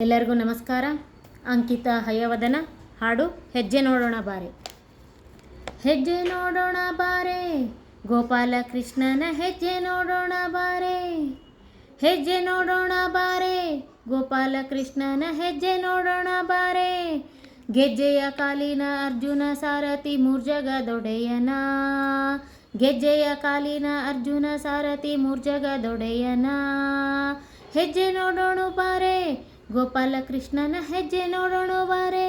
ಎಲ್ಲರಿಗೂ ನಮಸ್ಕಾರ. ಅಂಕಿತ ಹಯವದನ ಹಾಡು ಹೆಜ್ಜೆ ನೋಡೋಣ ಬಾರೆ. ಹೆಜ್ಜೆ ನೋಡೋಣ ಬಾರೆ. ಗೋಪಾಲ ಕೃಷ್ಣನ ಹೆಜ್ಜೆ ನೋಡೋಣ ಬಾರೆ. ಹೆಜ್ಜೆ ನೋಡೋಣ ಬಾರೆ. ಗೋಪಾಲ ಕೃಷ್ಣನ ಹೆಜ್ಜೆ ನೋಡೋಣ ಬಾರೆ. ಗೆಜ್ಜೆಯ ಕಾಲಿನ ಅರ್ಜುನ ಸಾರಥಿ ಮೂರ್ಜಗ ದೊಡೆಯನ. ಗೆಜ್ಜೆಯ ಕಾಲಿನ ಅರ್ಜುನ ಸಾರಥಿ ಮೂರ್ಜಗ ದೊಡೆಯನ. ಹೆಜ್ಜೆ ನೋಡೋಣ ಬಾರೆ. ಗೋಪಾಲ ಕೃಷ್ಣನ ಹೆಜ್ಜೆ ನೋಡೋಣ ಬಾರೆ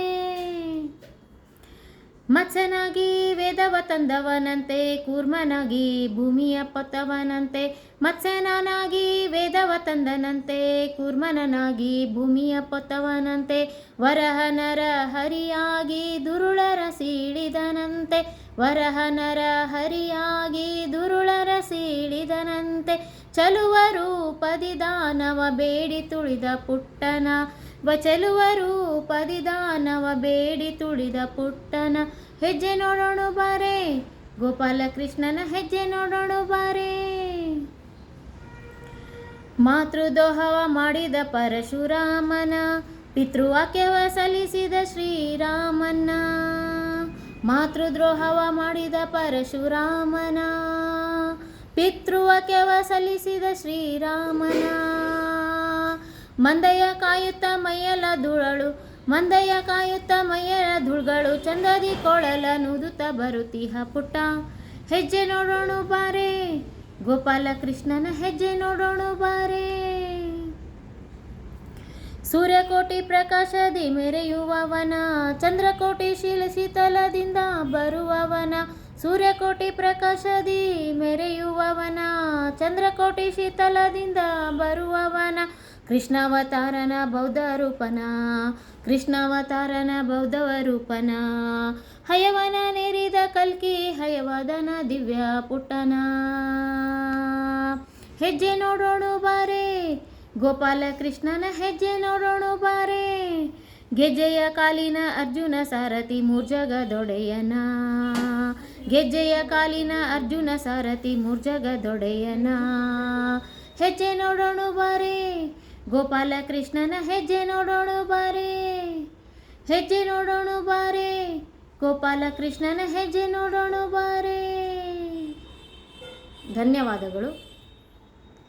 ಮತ್ಸ್ಯನಾಗಿ ವೇದವ ತಂದವನಂತೆ, ಕೂರ್ಮನಾಗಿ ಭೂಮಿಯ ಪೊತ್ತವನಂತೆ, ಮತ್ಸ್ಯನಾಗಿ ವೇದವ ತಂದನಂತೆ, ಕೂರ್ಮನನಾಗಿ ಭೂಮಿಯ ಪೊತ್ತವನಂತೆ, ವರಹನರ ಹರಿಯಾಗಿ ದುರುಳರ ಸೀಳಿದನಂತೆ, ವರಹನರ ಹರಿಯಾಗಿ ದುರುಳರ ಸೀಳಿದನಂತೆ, ಚಲುವ ರೂಪದಿ ದಾನವ ಬೇಡಿ ತುಳಿದ ಪುಟ್ಟನ ಬಚಲುವ ರೂಪದಿ ದಾನವ ಬೇಡಿ ತುಳಿದ ಪುಟ್ಟನ ಹೆಜ್ಜೆ ನೋಡೋಣ ಬಾರೆ. ಗೋಪಾಲಕೃಷ್ಣನ ಹೆಜ್ಜೆ ನೋಡೋಣ ಬಾರೆ. ಮಾತೃದೋಹವ ಮಾಡಿದ ಪರಶುರಾಮನ, ಪಿತೃವಾಕ್ಯವ ಸಲ್ಲಿಸಿದ ಶ್ರೀರಾಮನ. ಮಾತೃದ್ರೋಹವ ಮಾಡಿದ ಪರಶುರಾಮನ, ಪಿತೃವಾಕ್ಯವ ಸಲ್ಲಿಸಿದ ಶ್ರೀರಾಮನ. ಮಂದಯ ಕಾಯುತ್ತ ಮೈಯಲ ಧೂಳಳು ಮಂದಯ ಕಾಯುತ್ತ ಮೈಯಲ ಧೂಳ್ಗಳು, ಚಂದದಿ ಕೊಳಲ ನೂದುತ್ತ ಬರುತ್ತೀಹ ಪುಟ್ಟ. ಹೆಜ್ಜೆ ನೋಡೋಣ ಬಾರೆ, ಗೋಪಾಲ ಕೃಷ್ಣನ ಹೆಜ್ಜೆ ನೋಡೋಣ ಬಾರೆ. ಸೂರ್ಯಕೋಟಿ ಪ್ರಕಾಶದಿ ಮೆರೆಯುವವನ, ಚಂದ್ರಕೋಟಿ ಶೀಲ ಶೀತಲದಿಂದ ಬರುವವನ, ಸೂರ್ಯಕೋಟಿ ಪ್ರಕಾಶದಿ ಮೆರೆಯುವವನ, ಚಂದ್ರಕೋಟಿ ಶೀತಲದಿಂದ ಬರುವವನ ಕೃಷ್ಣಾವತಾರನ ಬೌದ್ಧ ರೂಪನ ಕೃಷ್ಣಾವತಾರನ ಬೌದ್ಧವ ರೂಪನ ಹಯವನ ನೆರಿದ ಕಲ್ಕಿ, ಹಯವದನ ದಿವ್ಯ ಪುಟ್ಟನ. ಹೆಜ್ಜೆ ನೋಡೋಣ ಬಾರೆ, ಗೋಪಾಲ ಕೃಷ್ಣನ ಹೆಜ್ಜೆ ನೋಡೋಣ ಬಾರೆ, ಗೆಜ್ಜೆಯ ಕಾಲಿನ ಅರ್ಜುನ ಸಾರಥಿ ಮೂರ್ಜಗದೊಡೆಯನ. ಗೆಜ್ಜೆಯ ಕಾಲಿನ ಅರ್ಜುನ ಸಾರಥಿ ಮೂರ್ಜಗದೊಡೆಯನ. ಹೆಜ್ಜೆ ನೋಡೋಣ ಬಾರೆ ಗೋಪಾಲ ಕೃಷ್ಣನ ಹೆಜ್ಜೆ ನೋಡೋಣ ಬಾರೆ ಹೆಜ್ಜೆ ನೋಡೋಣ ಬಾರೆ ಗೋಪಾಲ ಕೃಷ್ಣನ ಹೆಜ್ಜೆ ನೋಡೋಣ ಬಾರೆ. ಧನ್ಯವಾದಗಳು.